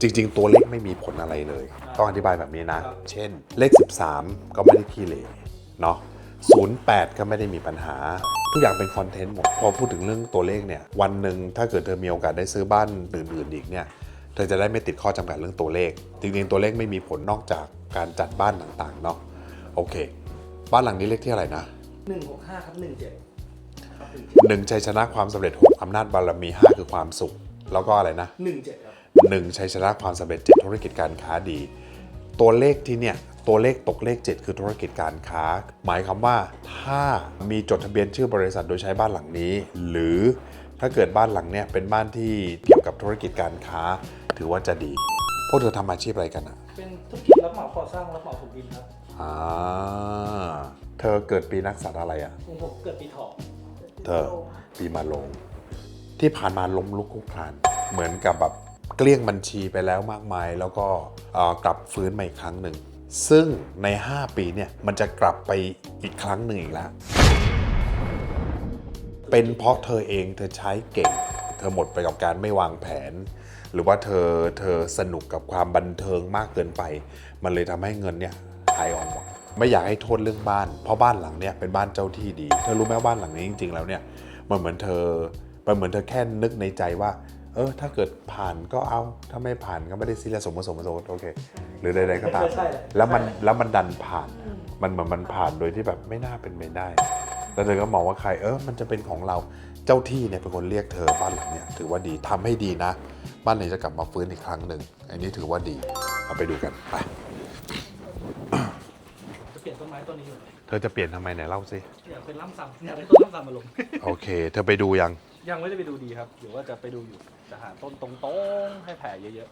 จริง ๆ ตัวเลขไม่มีผลอะไรเลย ต้องอธิบายแบบนี้นะ เช่น เลข 13 ก็ไม่ได้ขี้เหร่เนาะ08 ก็ไม่ได้มีปัญหา ทุกอย่างเป็นคอนเทนต์หมด พอพูดถึงเรื่องตัวเลขเนี่ย วันหนึ่งถ้าเกิดเธอมีโอกาสได้ซื้อบ้านอื่นๆอีกเนี่ย เธอจะได้ไม่ติดข้อจำกัดเรื่องตัวเลข จริงๆ ตัวเลขไม่มีผลนอกจากการจัดบ้านต่างๆ เนาะ โอเค บ้านหลังนี้เลขที่อะไรนะหนึ่งหกห้าครับหนึ่งเจ็ดครับหนึ่งชัยชนะความสำเร็จหกอำนาจบารมีห้าคือความสุข แล้วก็อะไรนะหนึ่งเจ็ดครับ หนึ่งชัยชนะความสำเร็จเจ็ดธุรกิจการค้าดี ตัวเลขที่เนี่ยตัวเลขตกเลข 7 คือธุรกิจการค้า หมายความว่าถ้ามีจดทะเบียนชื่อบริษัทโดยใช้บ้านหลังนี้ หรือถ้าเกิดบ้านหลังเนี่ยเป็นบ้านที่เกี่ยวกับธุรกิจการค้า ถือว่าจะดี พวกเธอทำอาชีพอะไรกันอะเป็นธุรกิจรับเหมาก่อสร้างรับเหมาถมดินครับอ่าเธอเกิดปีนักสัตว์อะไรอะผมผมเกิดปีเถาะเธอปีมาลง ที่ผ่านมาล้มลุกคลุกคลาน เหมือนกับแบบ เกลี้ยงบัญชีไปแล้วมากมาย แล้วก็กลับฟื้นมาอีกครั้งหนึ่ง ซึ่งใน 5 ปีเนี่ยมันจะกลับไปอีกครั้งหนึ่งอีกแล้ว เป็นเพราะเธอเองเธอใช้เก่ง เธอหมดไปกับการไม่วางแผน หรือว่าเธอเธอสนุกกับความบันเทิงมากเกินไป มันเลยทำให้เงินเนี่ยหายออกหมดไม่อยากให้โทษเรื่องบ้าน เพราะบ้านหลังเนี่ยเป็นบ้านเจ้าที่ดี เธอรู้ไหมว่าบ้านหลังนี้จริง ๆ แล้วเนี่ยมันเหมือนเธอมันเหมือนเธอแค่นึกในใจว่า เออถ้าเกิดผ่านก็เอาถ้าไม่ผ่านก็ไม่ได้ซีเรียสสมมติสมมติโอเค หรือใดๆก็ตาม ใช่เลยแล้วมันแล้วมันดันผ่าน มันเหมือนมันผ่านโดยที่แบบไม่น่าเป็นไปได้ แล้วเธอก็มองว่าใครเออมันจะเป็นของเราเจ้าที่เนี่ยเป็นคนเรียกเธอบ้านหลังเนี่ยถือว่าดีทำให้ดีนะ บ้านไหนจะกลับมาฟื้นอีกครั้งหนึ่งอันนี้ถือว่าดีเอาไปดูกันไปจะเปลี่ยนต้นไม้ต้นนี้อยู่เธอจะเปลี่ยนทำไมไหนเล่าสิ อยากเป็นล่ำซ้ำอยากเป็นต้นล่ำซ้ำมาลง โอเค เธอไปดูยัง ยังไม่ได้ไปดูดีครับเดี๋ยวว่าจะไปดูอยู่จะหาต้นตรงๆให้แผ่เยอะ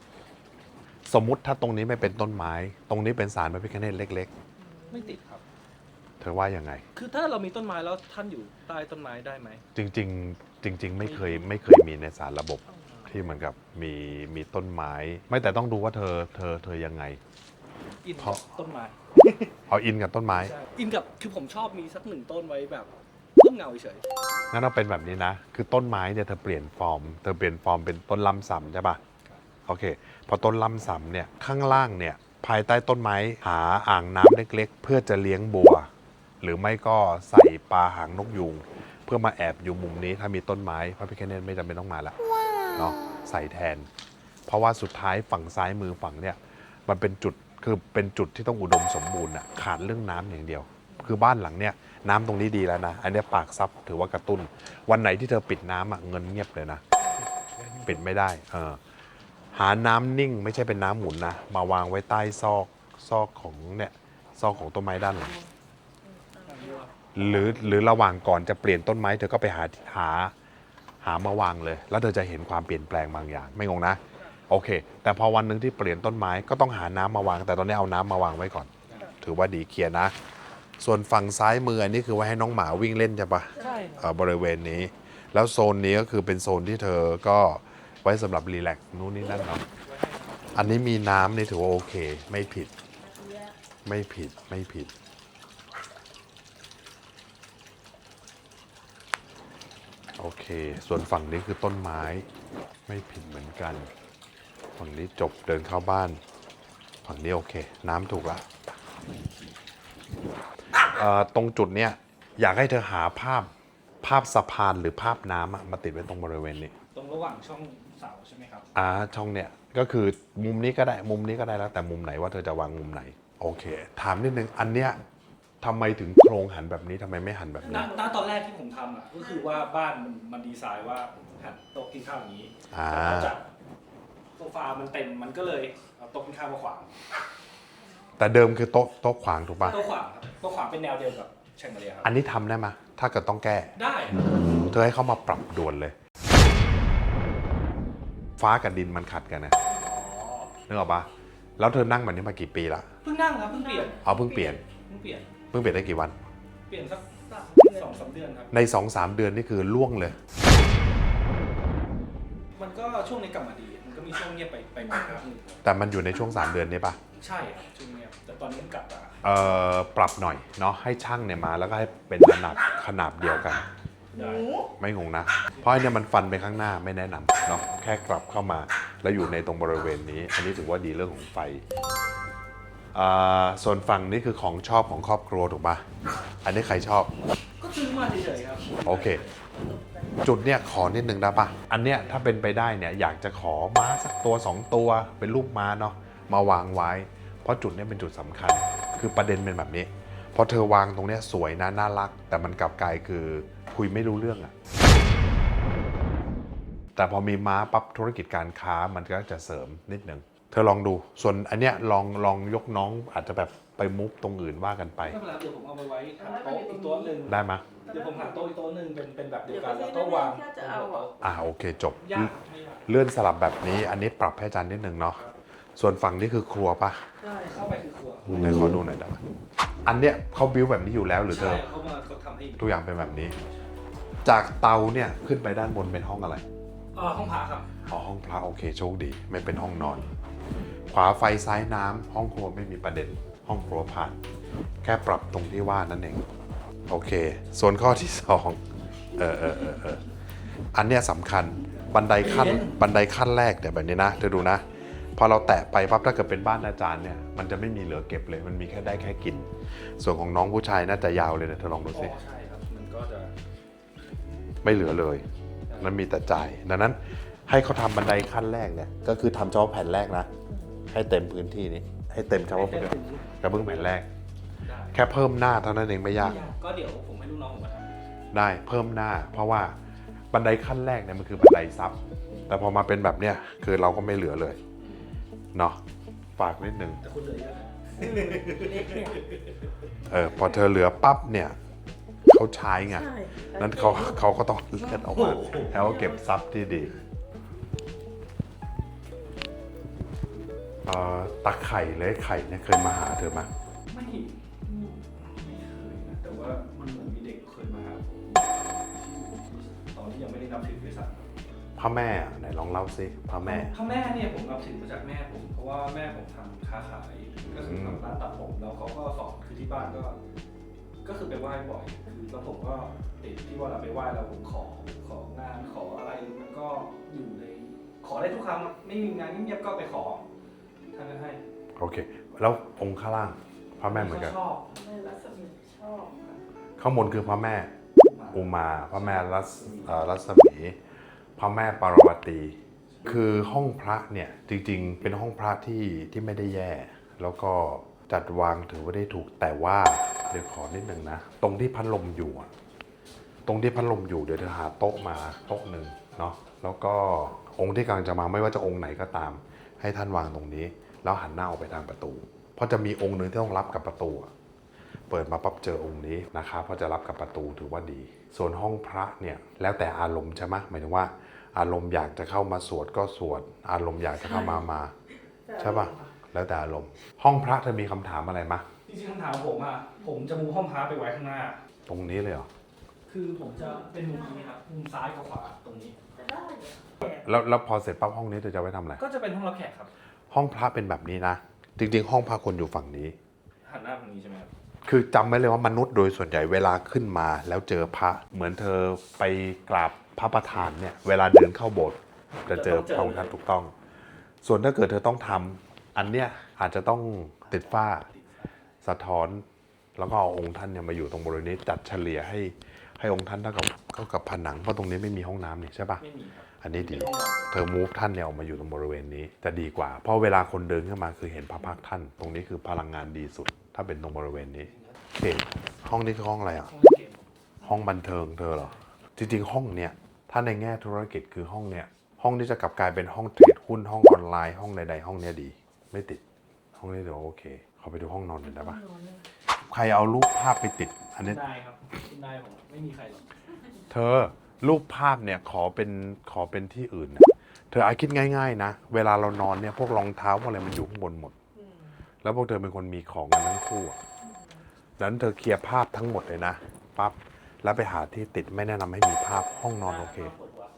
สมมุติถ้าตรงนี้ไม่เป็นต้นไม้ ตรงนี้เป็นสารพระพิฆเนศเล็ก ๆ ไม่ติดครับ ๆ เธอว่ายังไง คือถ้าเรามีต้นไม้แล้วท่านอยู่ใต้ต้นไม้ได้ไหมจริง ๆ จริง ๆ ไม่เคยไม่เคยมีในสารระบบที่เหมือนกับมีมีต้นไม้ ไม่แต่ต้องดูว่าเธอเธอเธอยังไง อินเพกับราะต้นไม้เอาอินกับต้นไม้ ใช่อินกับคือผมชอบมีสักหนึ่งต้นไว้แบบ ต้นเงาเฉยงั้นเราเป็นแบบนี้นะ คือต้นไม้เนี่ยเธอเปลี่ยนฟอร์ม เธอเปลี่ยนฟอร์มเป็นต้นลำสำใช่ปะโอเค พอต้นลำสำเนี่ยข้างล่างเนี่ยภายใต้ต้นไม้หาอ่างน้ำเล็ก ๆ เพื่อจะเลี้ยงบัว หรือไม่ก็ใส่ปลาหางนกยูงเพื่อมาแอบอยู่มุมนี้ถ้ามีต้นไม้พระพิฆเนศไม่จำเป็นต้องมาละเนาะใส่แทน เพราะว่าสุดท้ายฝั่งซ้ายมือฝั่งเนี่ยมันเป็นจุดคือเป็นจุดที่ต้องอุดมสมบูรณ์อะขาดเรื่องน้ำอย่างเดียว คือบ้านหลังเนี่ย น้ำตรงนี้ดีแล้วนะ อันนี้ปากซับถือว่ากระตุ้น วันไหนที่เธอปิดน้ำอะเงินเงียบเลยนะ ปิดไม่ได้เออหาน้ำนิ่งไม่ใช่เป็นน้ำหมุนนะ มาวางไว้ใต้ซอกซอกของเนี่ยซอกของต้นไม้ด้านหลังหรือหรือระหว่างก่อนจะเปลี่ยนต้นไม้เธอก็ไปหาหาหามาวางเลย แล้วเธอจะเห็นความเปลี่ยนแปลงบางอย่างไม่งงนะ โอเค แต่พอวันหนึ่งที่เปลี่ยนต้นไม้ก็ต้องหาน้ำมาวาง แต่ตอนนี้เอาน้ำมาวางไว้ก่อน ถือว่าดีเคลียร์นะ ส่วนฝั่งซ้ายมืออันนี้คือไว้ให้น้องหมาวิ่งเล่นใช่ปะใช่เอ่อบริเวณนี้ แล้วโซนนี้ก็คือเป็นโซนที่เธอก็ไว้สำหรับรีแลกซ์นู่นนี่นั่นเนาะอันนี้มีน้ำนี่ถือว่าโอเค ไม่ผิด ไม่ผิดไม่ผิด โอเค ส่วนฝั่งนี้คือต้นไม้ ไม่ผิดเหมือนกัน ฝั่งนี้จบเดินเข้าบ้าน ฝั่งนี้โอเค น้ำถูกละเอ่อ ตรงจุดเนี้ยอยากให้เธอหาภาพภาพสะพานหรือภาพน้ำอะมาติดไว้ตรงบริเวณนี้ ตรงระหว่างช่องเสาใช่ไหมครับ อ่าช่องเนี้ยก็คือมุมนี้ก็ได้มุมนี้ก็ได้แล้ว แต่มุมไหนว่าเธอจะวางมุมไหน โอเค ถามนิดนึงอันเนี้ยทำไมถึงโครงหันแบบนี้ทำไมไม่หันแบบณนี้ ณตอนแรกที่ผมทำอะก็คือว่าบ้านมันมันดีไซน์ว่าหันโต๊ะกินข้าวอย่างนี้อ่า แต่พอจัดโซฟามันเต็มมันก็เลยเอาโต๊ะกินข้าวมาขวาง แต่เดิมคือโต๊ะโต๊ะขวางถูกปะโต๊ะขวางครับโต๊ะขวางเป็นแนวเดียวกับแชงเดเลียครับ อันนี้ทำได้ไหมถ้าเกิดต้องแก้ ได้ครับเธอให้เขามาปรับด่วนเลย ฟ้ากับดินมันขัดกันนะอ๋อนึกออกปะแล้วเธอนั่งแบบนี้มากี่ปีละ เพิ่งนั่งครับเพิ่งเปลี่ยนเอาเพิ่งเปลี่ยน เพิ่งเปลี่ยนเพิ่งเปลี่ยนได้กี่วัน เปลี่ยนสักสองสามเดือนครับ ใน2อสามเดือนนี่คือล่วงเลย มันก็ช่วงนี้กลับมาดี มันก็มีช่วงเงียบไปไปมาครับแต่มันอยู่ในช่วง 3 เดือนนี้ปะใช่ครับช่วงเงียบแต่ตอนนี้มันกลับมาเอ่อปรับหน่อยเนาะให้ช่างเนี่ยมาแล้วก็ให้เป็นขนาดขนาดเดียวกัน ได้ไม่งงนะ เพราะอันเนี้ยมันฟันไปข้างหน้าไม่แนะนำเนาะแค่กลับเข้ามา แล้วอยู่ในตรงบริเวณนี้ อันนี้ถือว่าดีเรื่องของไฟอ่าส่วนฝั่งนี้คือของชอบของครอบครัวถูกปะอันนี้ใครชอบ ก็ซื้อมาเฉยๆครับโอเค จุดเนี่ยขอนิดนึงได้ปะอันเนี้ยถ้าเป็นไปได้เนี่ยอยากจะขอม้าสักตัวสองตัวเป็นรูปม้าเนาะมาวางไว้ เพราะจุดเนี้ยเป็นจุดสำคัญ คือประเด็นเป็นแบบนี้พอเธอวางตรงเนี้ยสวยนะน่ารัก แต่มันกลับกลายคือคุยไม่รู้เรื่องอะแต่พอมีม้าปั๊บธุรกิจการค้ามันก็จะเสริมนิดนึงเธอลองดู ส่วนอันเนี้ยลองลองยกน้องอาจจะแบบไปมุกตรงอื่นว่ากันไปไม่เป็นไรเดี๋ยวผมเอาไปไว้หาโต๊ะอีกโต๊ะหนึ่งได้ไหมยเดี๋ยวผมหาโต๊ะอีกโต๊ะหนึ่งเป็นเป็นแบบเดียวกันแล้วก็วางแค่จะเอาอะอ่าโอเคจบ ยากไม่ยากเลื่อนสลับแบบนี้ อันนี้ปรับให้อาจารย์นิดนึงเนาะ ส่วนฝั่งนี้คือครัวปะใช่เข้าไปคือครัวไหนขอดูหน่อยได้ไหมอันเนี้ยเขาบิวแบบนี้อยู่แล้วหรือเธใช่อ เขามาเขาทำให้ทุกอย่างเป็นแบบนี้ จากเตาเนี่ยขึ้นไปด้านบนเป็นห้องอะไร เออห้องพักครับอ๋อห้องพระโอเคโชคดี ไม่เป็นห้องนอน ขวาไฟซ้ายน้ำห้องครัวไม่มีประเด็น ห้องครัวผ่าน แค่ปรับตรงที่ว่านั่นเอง โอเค ส่วนข้อที่สองเออเออเออเอออันเนี้ยสำคัญบันไดขั้นบันไดขั้นแรกเนี่ยแบบนี้นะเธอดูนะ พอเราแตะไปปั๊บถ้าเกิดเป็นบ้านอาจารย์เนี่ยมันจะไม่มีเหลือเก็บเลย มันมีแค่ได้แค่กิน ส่วนของน้องผู้ชายน่าจะยาวเลยนะเธอลองดูอ๋อสิ ใช่ครับ มันก็จะไม่เหลือเลย มันมีแต่จ่าย ดังนั้นให้เขาทำบันไดขั้นแรกเนี่ย ก็คือทำเฉพาะแผ่นแรกนะ ให้เต็มพื้นที่นี้ ให้เต็มเฉพาะเป็นพื้นถึงกระเบื้องแผ่นแรกได้ แค่เพิ่มหน้าเท่านั้นเองไม่ยาก ก็เดี๋ยวผมให้ลูกน้องผมมาทได้เพิ่มหน้า เพราะว่าบันไดขั้นแรกเนี่ยมันคือบันไดซับแต่พอมาเป็นแบบเนี้ยคือเราก็ไม่เหลือเลยเนาะฝากนิดนึงำแต่คุณเหลือเยอะนะเล็กเนี่ยเออพอเธอเหลือปั๊บเนี่ยเขาใช้ไง ใช่นั้นเขาเขาก็ต้องเลือดออกมาแล้วก็เก็บซับที่ดีเอ่อตาไข่เลยไข่เนี่ยเคยมาหาเธอมาไม่ ว่ามันเหมือนมีเด็กเคยมาหาผมตอนที่ยังไม่ได้นับถือด้วยซ้ำ พระแม่อะไหนลองเล่าซิพระแม่ พ่อแม่เนี่ยผมนับถือมาจากแม่ผมเพราะว่าแม่ผมทำค้าขายก็คือทำร้านตัดผมแล้วเขาก็สอนคือที่บ้านก็ ก็คือไปไหว้บ่อยคือแล้วผมก็ติดที่ว่าเราไปไหว้เราผมขอของานขออะไรมันก็อยู่ในขอได้ทุกครั้งไม่มีงานเงียบๆก็ไปขอท่านก็ให้โอเค แล้วองค์ข้างล่างพระแม่เหมือนกัน ชอบ แม่รัศมีชอบค่ะ ข้างบนคือพระแม่อุมา พระแม่รัศรัศมี พระแม่ปารวตี คือห้องพระเนี่ยจริงๆ เป็นห้องพระที่ที่ไม่ได้แย่ แล้วก็จัดวางถือว่าได้ถูกแต่ว่าเดี๋ยวขอนิดนึงนะ ตรงที่พัดลมอยู่ตรงที่พัดลมอยู่เดี๋ยวเธอหาโต๊ะมาโต๊ะหนึ่งเนาะแล้วก็องค์ที่กำลังจะมาไม่ว่าจะองค์ไหนก็ตาม ให้ท่านวางตรงนี้ แล้วหันหน้าออกไปทางประตู เพราะจะมีองค์หนึ่งที่ต้องรับกับประตู เปิดมาปั๊บเจอองค์นี้นะครับเพราะจะรับกับประตูถือว่าดี ส่วนห้องพระเนี่ยแล้วแต่อารมณ์ใช่ไหมหมายถึงว่า อารมณ์อยากจะเข้ามาสวดก็สวด อารมณ์อยากจะเข้ามามาใช่ปะแล้วแต่อารมณ์ ห้องพระเธอมีคำถามอะไรมะจริงๆคำถามผมอะผมจะมูห้องพระไปไว้ข้างหน้า ตรงนี้เลยเหรอคือผมจะเป็นมุมนี้ครับมุมซ้ายกับขวาตรงนี้จะได้เหรอแล้วแล้วพอเสร็จปั๊บห้องนี้เธอจะไว้ทำอะไรก็จะเป็นห้องรับแขกครับ ห้องพระเป็นแบบนี้นะ จริงๆ ห้องพระคนอยู่ฝั่งนี้หันหน้าทางนี้ใช่ไหมครับ คือจำไว้เลยว่ามนุษย์โดยส่วนใหญ่เวลาขึ้นมาแล้วเจอพระ เหมือนเธอไปกราบพระประธานเนี่ยเวลาเดินเข้าโบสถ์จะเจอพระองค์ท่านถูกต้อง ส่วนถ้าเกิดเธอต้องทำอันเนี้ยอาจจะต้องติดฝ้าสะท้อนแล้วก็เอาองค์ท่านเนี่ยมาอยู่ตรงบริเวณนี้จัดเฉลี่ยให้ให้องค์ท่านเท่ากับเท่ากับผนังเพราะตรงนี้ไม่มีห้องน้ำนี่ใช่ปะไม่มีครับอันนี้ดีเป็นห้องนอนเธอมูฟท่านเนี่ยออกมาอยู่ตรงบริเวณนี้จะดีกว่า เพราะเวลาคนเดินเข้ามาคือเห็นพระพักท่าน ตรงนี้คือพลังงานดีสุด ถ้าเป็นตรงบริเวณนี้โอเคห้องนี้คือห้องอะไรอะห้องเล่นเกมห้องบันเทิงเธอเหรอ จริงๆ ห้องเนี่ย ถ้าในแง่ธุรกิจคือห้องเนี่ย ห้องนี้จะกลับกลายเป็นห้องเทรดหุ้นห้องออนไลน์ห้องใดๆห้องเนี้ยดี ไม่ติด ห้องนี้เดี๋ยวโอเคเขาไปดูห้องนอนหน่อยได้ปะนอนเลยใครเอารูปภาพไปติด อันนี้ ได้ครับคุณได้ผมไม่มีใครหรอกเธอรูปภาพเนี่ยขอเป็นขอเป็นที่อื่นนะเธออาคิดง่าย ๆ นะ เวลาเรานอนเนี่ยพวกรองเท้าพวกอะไรมันอยู่ข้างบนหมดอืม แล้วพวกเธอเป็นคนมีของกันทั้งคู่อะดังนั้นเธอเคลียร์ภาพทั้งหมดเลยนะปั๊บแล้วไปหาที่ติดไม่แนะนำให้มีภาพห้องนอนโอเค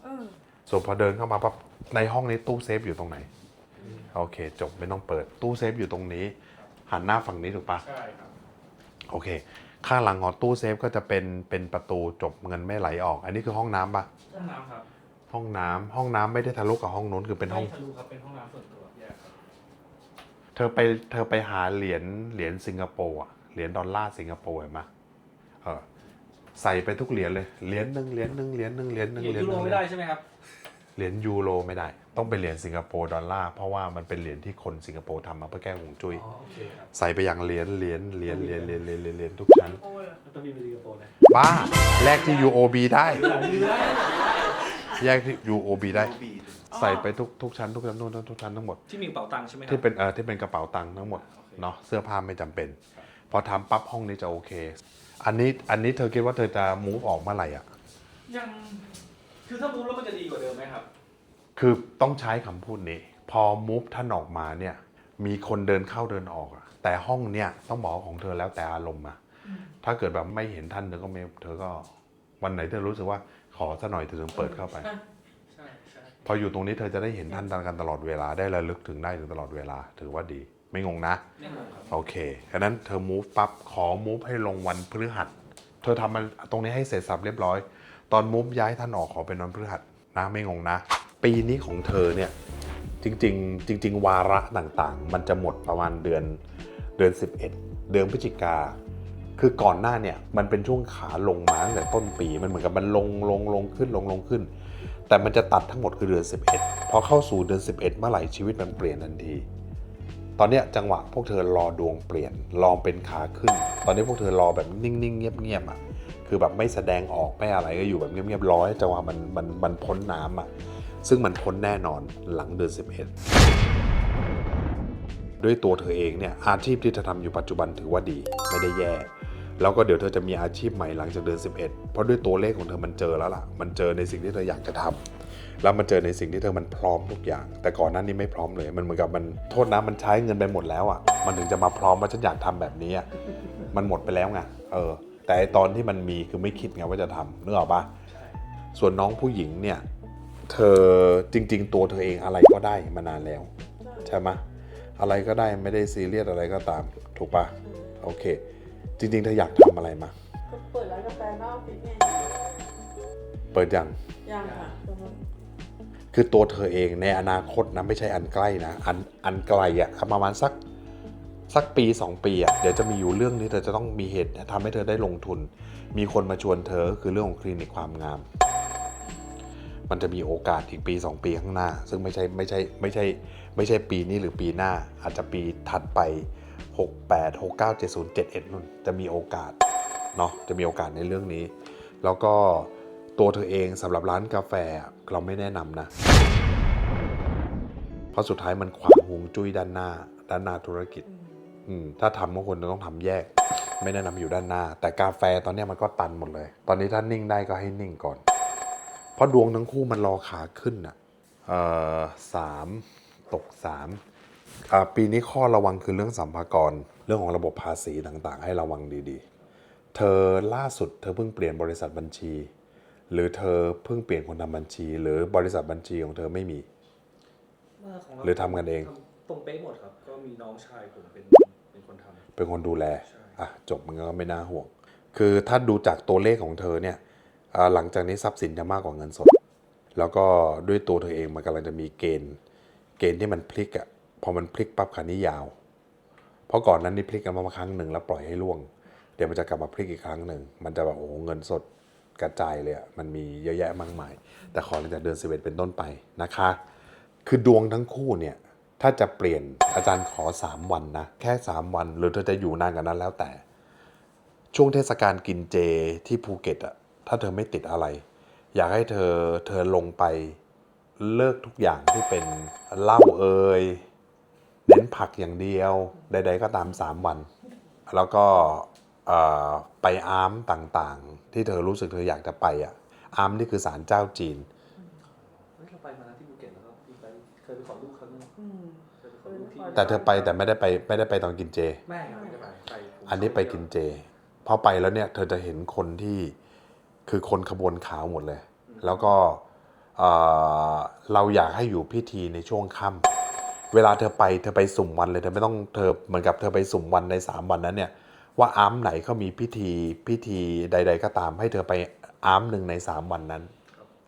เออส่วนพอเดินเข้ามาปั๊บในห้องนี้ตู้เซฟอยู่ตรงไหน โอเค จบไม่ต้องเปิดตู้เซฟอยู่ตรงนี้ หันหน้าฝั่งนี้ถูกปะ ใช่ครับ โอเค ข้างหลังของตู้เซฟก็จะเป็นเป็นประตูจบเงินไม่ไหลออก อันนี้คือห้องน้ำปะห้องน้ำครับห้องน้ำห้องน้ำไม่ได้ทะลุกับห้องนู้นคือเป็นห้อง ไม่ทะลุครับ เป็นห้องน้ เธอไปเธอไปหาเหรียญเหรียญสิงคโปร์อะเหรียญดอลลาร์สิงคโปร์เห็นไหมเออใส่ไปทุกเหรียญเลยเหรียญหนึ่งเหรียญหนึ่งเหรียญหนึ่งเหรียญหนึ่งเหรียญยูโรไม่ได้ใช่ไหมครับเหรียญยูโรไม่ได้ ต้องเป็นเหรียญสิงคโปร์ดอลลาร์เพราะว่ามันเป็นเหรียญที่คนสิงคโปร์ทำมาเพื่อแก้หงจุ้ยใส่ไปอย่างเหรียญเหรียญเหรียญเหรียญเหรียญเหรียญเหรียญทุกชั้นต้องมีเป็นสิงคโปร์นะบ้าแลกที่ UOB ได้แยกที่ UOB ได้ ใส่ไปทุกทุกชั้นทุกชั้นทุกชั้นทุกชั้นทั้งหมดที่มีกระเป๋าตังค์ใช่ไหมครับที่เป็นเออที่เป็นกระเป๋าตังค์ทั้งหมดโอเคเนาะเสื้อผ้าไม่จำเป็น พอทำปั๊บห้องนี้จะโอเค อันนี้อันนี้เธอคิดว่าเธอจะมูฟออกเมื่อไหร่อะ ยังคือถ้ามูฟแล้วมันจะดีกว่าเดิมไหมครับ คือต้องใช้คำพูดนี้ พอมูฟท่านออกมาเนี่ยมีคนเดินเข้าเดินออกอะแต่ห้องเนี่ยต้องบอกว่าของเธอแล้วแต่อารมณ์อะถ้าเกิดแบบไม่เห็นท่านเธอก็ไม่เธอก็วันไหนเธอรู้สึกว่าขอสักหน่อยเธอถึงเปิดเข้าไปใช่ใช่ พออยู่ตรงนี้เธอจะได้เห็นท่านกันตลอดเวลาได้ระลึกถึงได้ถึงตลอดเวลา ถือว่าดี ไม่งงนะไม่งงครับโอเคฉะนั้นเธอ move ปั๊บขอ move ให้ลงวันพฤหัส เธอทำมันตรงนี้ให้เสร็จสับเรียบร้อย ตอน move ย้ายท่านออกขอเป็นวันพฤหัสนะไม่งงนะ ปีนี้ของเธอเนี่ยจริงๆจริง ๆ วาระต่างๆ มันจะหมดประมาณเดือนเดือน 11 เดือนพฤศจิกาคือก่อนหน้าเนี่ยมันเป็นช่วงขาลงมาตั้งแต่ต้นปีมันเหมือนกับมันลงลงลงขึ้นลงลงขึ้น แต่มันจะตัดทั้งหมดคือเดือน 11 พอเข้าสู่เดือน 11 เมื่อไหร่ชีวิตมันเปลี่ยนทันที ตอนนี้จังหวะพวกเธอรอดวงเปลี่ยนรอเป็นขาขึ้น ตอนนี้พวกเธอรอแบบนิ่งๆ เงียบๆอะคือแบบไม่แสดงออกไม่อะไรก็อยู่แบบเงียบๆรอให้จังหวะมันมันมันพ้นน้ำอะซึ่งมันพ้นแน่นอนหลังเดือน 11 ด้วยตัวเธอเองเนี่ยอาชีพที่เธอทำอยู่ปัจจุบันถือว่าดีไม่ได้แย่ แล้วก็เดี๋ยวเธอจะมีอาชีพใหม่หลังจากเดือน 11 เพราะด้วยตัวเลขของเธอมันเจอแล้วล่ะ มันเจอในสิ่งที่เธออยากจะทำแล้วมันเจอในสิ่งที่เธอมันพร้อมทุกอย่าง แต่ก่อนหน้านี้ไม่พร้อมเลย มันเหมือนกับมันโทษนะมันใช้เงินไปหมดแล้วอะ มันถึงจะมาพร้อมว่าฉันอยากทำแบบนี้ มันหมดไปแล้วไง เออ แต่ตอนที่มันมีคือไม่คิดไงว่าจะทำนึกออกปะส่วนน้องผู้หญิงเนี่ย เธอจริง ๆ ตัวเธอเองอะไรก็ได้มานานแล้ว ใช่ไหมอะไรก็ได้ไม่ได้ซีเรียสอะไรก็ตาม ถูกปะโอเค จริงๆเธออยากทำอะไรมา ก็เปิดร้านกาแฟหน้าออฟฟิศไงเปิดยัง ยังค่ะตรงนั้นคือตัวเธอเองในอนาคตนะไม่ใช่อันใกล้นะ อันอันไกลอะ่ะประมาณสักสักปี 2 ปีอะ่ะเดี๋ยวจะมีอยู่เรื่องนี้เธอจะต้องมีเหตุทำให้เธอได้ลงทุน มีคนมาชวนเธอก็คือเรื่องของคลินิกความงาม มันจะมีโอกาสอีกปี 2 ปีข้างหน้า ซึ่งไม่ใช่ไม่ใช่ไม่ใช่ไม่ใช่ปีนี้หรือปีหน้า อาจจะปีถัดไป 68 69 70 71นู่นจะมีโอกาสเนาะจะมีโอกาสในเรื่องนี้ แล้วก็ตัวเธอเองสำหรับร้านกาแฟเราไม่แนะนำนะ เพราะสุดท้ายมันขวางฮวงจุ้ยด้านหน้า ด้านหน้าธุรกิจถ้าทำก็ควรจะต้องทำแยก ไม่แนะนำอยู่ด้านหน้า แต่กาแฟตอนนี้มันก็ตันหมดเลย ตอนนี้ถ้านิ่งได้ก็ให้นิ่งก่อน เพราะดวงทั้งคู่มันรอขาขึ้นอะเอ่อสามตกสาม ปีนี้ข้อระวังคือเรื่องสัมภากร เรื่องของระบบภาษีต่างๆ ให้ระวังดีๆ เธอล่าสุดเธอเพิ่งเปลี่ยนบริษัทบัญชี หรือเธอเพิ่งเปลี่ยนคนทำบัญชี หรือบริษัทบัญชีของเธอไม่มี หรือทำกันเอง ตรงเป๊ะหมดครับ ก็มีน้องชายผมเป็นเป็นคนทำเป็นคนดูแลใช่อะจบมันก็ไม่น่าห่วง คือถ้าดูจากตัวเลขของเธอเนี่ยอ่าหลังจากนี้ทรัพย์สินจะมากกว่าเงินสด แล้วก็ด้วยตัวเธอเองมันกำลังจะมีเกณฑ์ เกณฑ์ที่มันพลิกอะ่ะ พอมันพลิกปั๊บคันนี้ยาว เพราะก่อนนั้นนี่พลิกกันมาครั้งหนึ่งแล้วปล่อยให้ล่วง เดี๋ยวมันจะกลับมาพลิกอีกครั้งหนึ่ง มันจะแบบโอ้โหเงินสดกระจายเลยอะ่ะมันมีเยอะแยะมากมาย แต่ขอหลังจากเดือนสิบเอ็ดเป็นต้นไปนะคะ คือดวงทั้งคู่เนี่ยถ้าจะเปลี่ยนอาจารย์ขอ 3 วันนะ แค่ 3 วัน หรือเธอจะอยู่นานกว่านั้นแล้วแต่ ช่วงเทศกาลกินเจที่ภูเก็ตอะถ้าเธอไม่ติดอะไร อยากให้เธอเธอลงไปเลิกทุกอย่างที่เป็นเหล้าเอย น้นผักอย่างเดียวใด ๆ ก็ตาม 3 วัน แล้วก็เอ่อไปอาร์มต่างๆ ที่เธอรู้สึกเธออยากจะไปอะอาร์มนี่คือศาลเจ้าจีนเฮ้ยเราไปมาแล้วที่ภูเก็ตแล้วก็มีไปเคยไปขอลูกครั้งนึงอืมเคยไปขอลูกที่แต่เธอไปแต่ไม่ได้ไปไม่ได้ไปตอนกินเจแม่ครับไม่ได้ไปไปผมอันนี้ไปกินเจพอไปแล้วเนี่ยเธอจะเห็นคนที่คือคนขบวนขาวหมดเลย แล้วก็เอ่อเราอยากให้อยู่พิธีในช่วงค่ำ เวลาเธอไปเธอไปสุ่มวันเลยเธอไม่ต้องเธอเหมือนกับเธอไปสุ่มวันในสามวันนั้นเนี่ยว่าอาร์มไหนเขามีพิธีพิธีใด ๆ ก็ตาม ให้เธอไปอาร์มหนึ่งในสามวันนั้น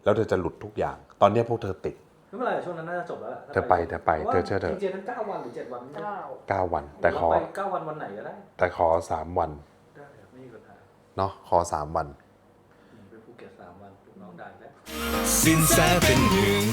แล้วเธอจะหลุดทุกอย่าง ตอนเนี้ยพวกเธอติดไม่เป็นไรช่วงนั้นน่าจะจบแล้วแหละเธอไปเธอไปเธอเชื่อเถอะจริงๆนั้นเก้าวันหรือเจ็ดวันเก้า9วัน แต่ขอเราไปเก้าวันวันไหนก็ได้แต่ขอ3วันได้ไม่มีปัญหาเนาะขอ3วันไปภูเก็ตสามวันลูกน้องได้แล้ว สินแสเป็นหนึ่ง